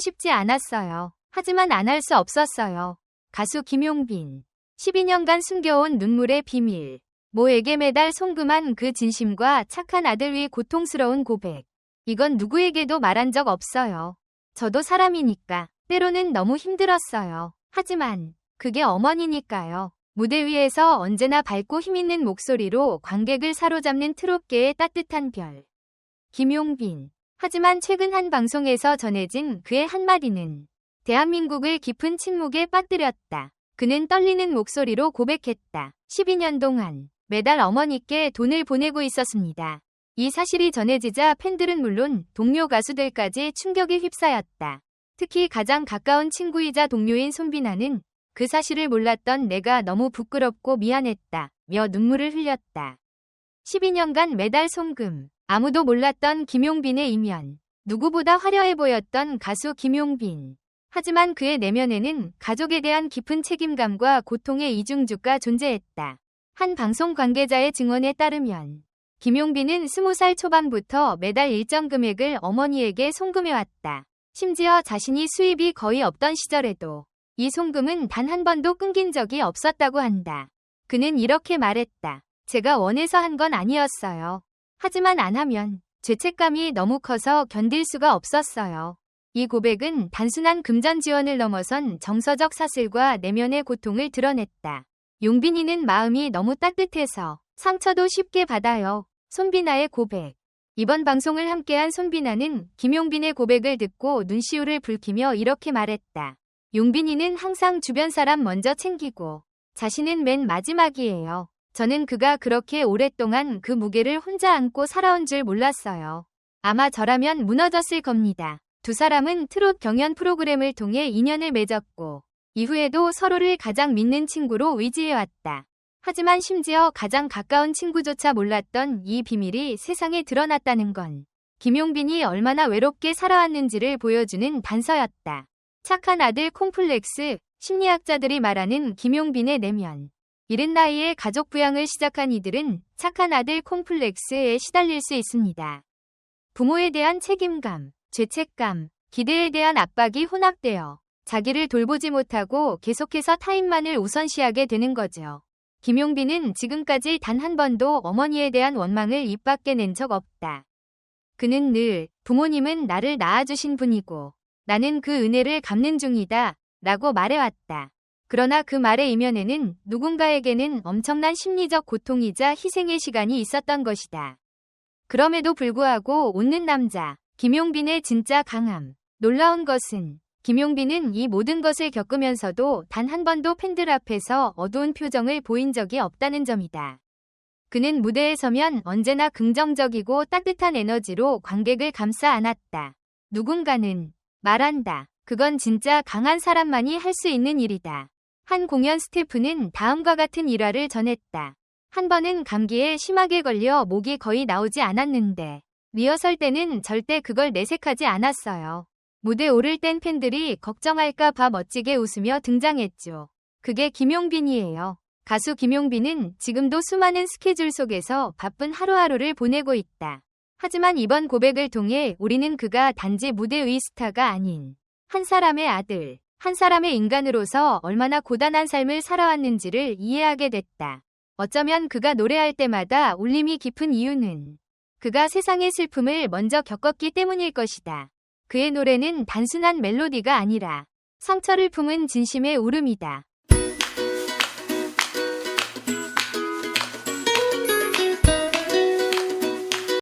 싶지 않았어요. 하지만 안 할 수 없었어요. 가수 김용빈. 12년간 숨겨온 눈물의 비밀. 모에게 매달 송금한 그 진심과 착한 아들 위 고통스러운 고백. 이건 누구에게도 말한 적 없어요. 저도 사람이니까 때로는 너무 힘들었어요. 하지만 그게 어머니니까요. 무대 위에서 언제나 밝고 힘있는 목소리로 관객을 사로잡는 트롯계의 따뜻한 별. 김용빈. 하지만 최근 한 방송에서 전해진 그의 한마디는 대한민국을 깊은 침묵에 빠뜨렸다. 그는 떨리는 목소리로 고백했다. 12년 동안 매달 어머니께 돈을 보내고 있었습니다. 이 사실이 전해지자 팬들은 물론 동료 가수들까지 충격에 휩싸였다. 특히 가장 가까운 친구이자 동료인 손비나는 그 사실을 몰랐던 내가 너무 부끄럽고 미안했다. 며 눈물을 흘렸다. 12년간 매달 송금. 아무도 몰랐던 김용빈의 이면. 누구보다 화려해 보였던 가수 김용빈. 하지만 그의 내면에는 가족에 대한 깊은 책임감과 고통의 이중주가 존재했다. 한 방송 관계자의 증언에 따르면 김용빈은 20살 초반부터 매달 일정 금액을 어머니에게 송금해왔다. 심지어 자신이 수입이 거의 없던 시절에도 이 송금은 단 한 번도 끊긴 적이 없었다고 한다. 그는 이렇게 말했다. 제가 원해서 한 건 아니었어요. 하지만 안 하면 죄책감이 너무 커서 견딜 수가 없었어요. 이 고백은 단순한 금전 지원을 넘어선 정서적 사슬과 내면의 고통을 드러냈다. 용빈이는 마음이 너무 따뜻해서 상처도 쉽게 받아요. 손비나의 고백. 이번 방송을 함께한 손비나는 김용빈의 고백을 듣고 눈시울을 붉히며 이렇게 말했다. 용빈이는 항상 주변 사람 먼저 챙기고 자신은 맨 마지막이에요. 저는 그가 그렇게 오랫동안 그 무게를 혼자 안고 살아온 줄 몰랐어요. 아마 저라면 무너졌을 겁니다. 두 사람은 트롯 경연 프로그램을 통해 인연을 맺었고 이후에도 서로를 가장 믿는 친구로 의지해왔다. 하지만 심지어 가장 가까운 친구조차 몰랐던 이 비밀이 세상에 드러났다는 건 김용빈이 얼마나 외롭게 살아왔는지를 보여주는 단서였다. 착한 아들 콤플렉스, 심리학자들이 말하는 김용빈의 내면. 이른 나이에 가족 부양을 시작한 이들은 착한 아들 콤플렉스에 시달릴 수 있습니다. 부모에 대한 책임감, 죄책감, 기대에 대한 압박이 혼합되어 자기를 돌보지 못하고 계속해서 타인만을 우선시하게 되는 거죠. 김용빈은 지금까지 단 한 번도 어머니에 대한 원망을 입 밖에 낸 적 없다. 그는 늘 부모님은 나를 낳아주신 분이고 나는 그 은혜를 갚는 중이다 라고 말해왔다. 그러나 그 말의 이면에는 누군가에게는 엄청난 심리적 고통이자 희생의 시간이 있었던 것이다. 그럼에도 불구하고 웃는 남자, 김용빈의 진짜 강함. 놀라운 것은 김용빈은 이 모든 것을 겪으면서도 단 한 번도 팬들 앞에서 어두운 표정을 보인 적이 없다는 점이다. 그는 무대에 서면 언제나 긍정적이고 따뜻한 에너지로 관객을 감싸 안았다. 누군가는 말한다. 그건 진짜 강한 사람만이 할 수 있는 일이다. 한 공연 스태프는 다음과 같은 일화를 전했다. 한 번은 감기에 심하게 걸려 목이 거의 나오지 않았는데 리허설 때는 절대 그걸 내색하지 않았어요. 무대 오를 땐 팬들이 걱정할까 봐 멋지게 웃으며 등장했죠. 그게 김용빈이에요. 가수 김용빈은 지금도 수많은 스케줄 속에서 바쁜 하루하루를 보내고 있다. 하지만 이번 고백을 통해 우리는 그가 단지 무대 의 스타가 아닌 한 사람의 아들, 한 사람의 인간으로서 얼마나 고단한 삶을 살아왔는지를 이해하게 됐다. 어쩌면 그가 노래할 때마다 울림이 깊은 이유는 그가 세상의 슬픔을 먼저 겪었기 때문일 것이다. 그의 노래는 단순한 멜로디가 아니라 상처를 품은 진심의 울음이다.